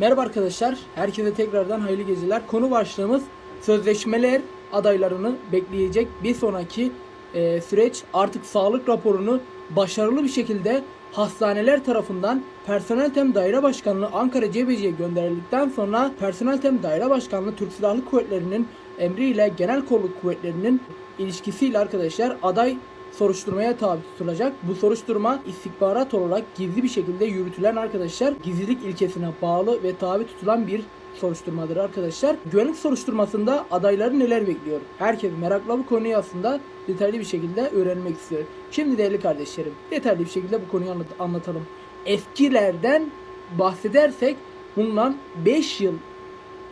Merhaba arkadaşlar, herkese tekrardan hayırlı geceler. Konu başlığımız sözleşmeler adaylarını bekleyecek bir sonraki e, süreç artık sağlık raporunu başarılı bir şekilde hastaneler tarafından Personel Tem Daire Başkanlığı Ankara Cebeci'ye gönderildikten sonra Personel Tem Daire Başkanlığı Türk Silahlı Kuvvetleri'nin emriyle Genel Kolluk Kuvvetleri'nin ilişkisiyle arkadaşlar aday soruşturmaya tabi tutulacak. Bu soruşturma istihbarat olarak gizli bir şekilde yürütülen arkadaşlar gizlilik ilkesine bağlı ve tabi tutulan bir soruşturmadır arkadaşlar. Güvenlik soruşturmasında adayları neler bekliyor? Herkes merakla bu konuyu aslında detaylı bir şekilde öğrenmek istiyor. Şimdi değerli kardeşlerim detaylı bir şekilde bu konuyu anlat- anlatalım. Eskilerden bahsedersek bundan 5 yıl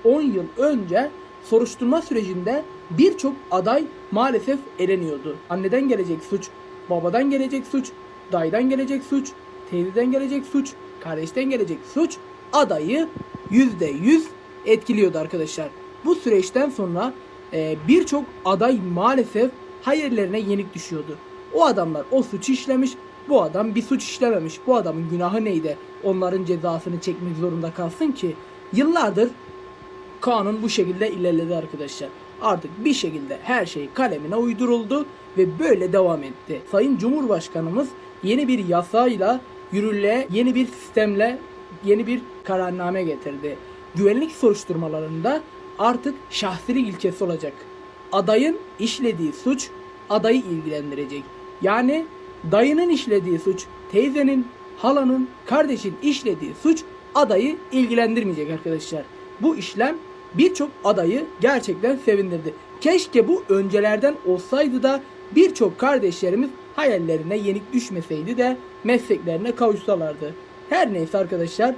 10 yıl önce soruşturma sürecinde birçok aday maalesef eleniyordu. Anneden gelecek suç, babadan gelecek suç, dayıdan gelecek suç, teyzeden gelecek suç, kardeşten gelecek suç adayı %100 etkiliyordu arkadaşlar. Bu süreçten sonra e, birçok aday maalesef hayırlarına yenik düşüyordu. O adamlar o suç işlemiş, bu adam bir suç işlememiş. Bu adamın günahı neydi? Onların cezasını çekmek zorunda kalsın ki yıllardır kanun bu şekilde ilerledi arkadaşlar. Artık bir şekilde her şey kalemine uyduruldu ve böyle devam etti. Sayın Cumhurbaşkanımız yeni bir yasayla yürürlüğe, yeni bir sistemle yeni bir kararname getirdi. Güvenlik soruşturmalarında artık şahsilik ilkesi olacak. Adayın işlediği suç adayı ilgilendirecek. Yani dayının işlediği suç, teyzenin, halanın, kardeşin işlediği suç adayı ilgilendirmeyecek arkadaşlar. Bu işlem birçok adayı gerçekten sevindirdi. Keşke bu öncelerden olsaydı da birçok kardeşlerimiz hayallerine yenik düşmeseydi de mesleklerine kavuşsalardı. Her neyse arkadaşlar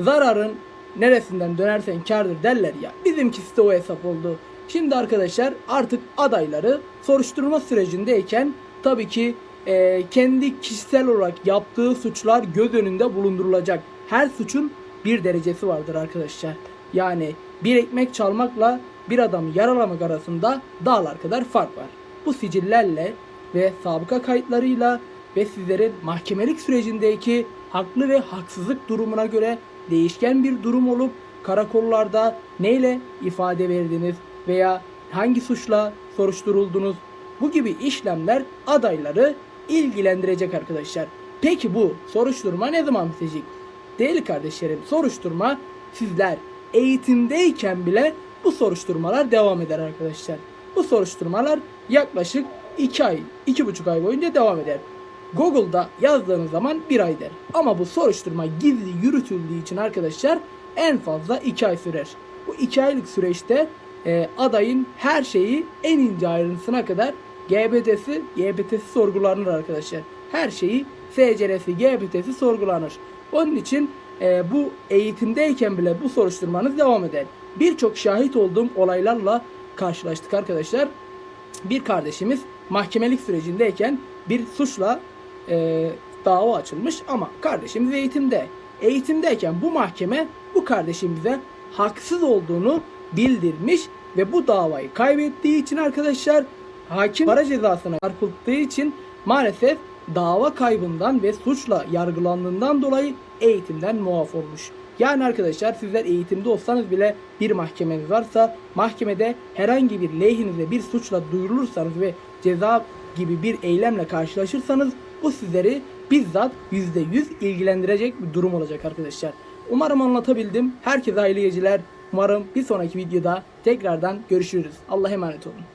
zararın neresinden dönersen kardır derler ya. Bizimkisi de o hesap oldu. Şimdi arkadaşlar artık adayları soruşturma sürecindeyken tabii ki e, kendi kişisel olarak yaptığı suçlar göz önünde bulundurulacak. Her suçun bir derecesi vardır arkadaşlar. Yani bir ekmek çalmakla bir adamı yaralamak arasında dağlar kadar fark var. Bu sicillerle ve sabıka kayıtlarıyla ve sizlerin mahkemelik sürecindeki haklı ve haksızlık durumuna göre değişken bir durum olup karakollarda neyle ifade verdiniz veya hangi suçla soruşturuldunuz bu gibi işlemler adayları ilgilendirecek arkadaşlar. Peki bu soruşturma ne zaman bitecek? Değerli kardeşlerim soruşturma sizler eğitimdeyken bile bu soruşturmalar devam eder arkadaşlar. Bu soruşturmalar yaklaşık 2 ay, 2,5 ay boyunca devam eder. Google'da yazdığınız zaman 1 ay der. Ama bu soruşturma gizli yürütüldüğü için arkadaşlar en fazla 2 ay sürer. Bu 2 aylık süreçte e, adayın her şeyi en ince ayrıntısına kadar GBT'si, GBT'si sorgulanır arkadaşlar. Her şeyi SCR'si, GBT'si sorgulanır. Onun için e, bu eğitimdeyken bile bu soruşturmanız devam eder. Birçok şahit olduğum olaylarla karşılaştık arkadaşlar. Bir kardeşimiz mahkemelik sürecindeyken bir suçla e, dava açılmış ama kardeşimiz eğitimde. Eğitimdeyken bu mahkeme bu kardeşimize haksız olduğunu bildirmiş ve bu davayı kaybettiği için arkadaşlar hakim para cezasına çarpıldığı için maalesef dava kaybından ve suçla yargılandığından dolayı eğitimden muaf olmuş. Yani arkadaşlar sizler eğitimde olsanız bile bir mahkemeniz varsa mahkemede herhangi bir lehinize bir suçla duyurulursanız ve ceza gibi bir eylemle karşılaşırsanız bu sizleri bizzat %100 ilgilendirecek bir durum olacak arkadaşlar. Umarım anlatabildim. Herkese hayırlı geceler. Umarım bir sonraki videoda tekrardan görüşürüz. Allah'a emanet olun.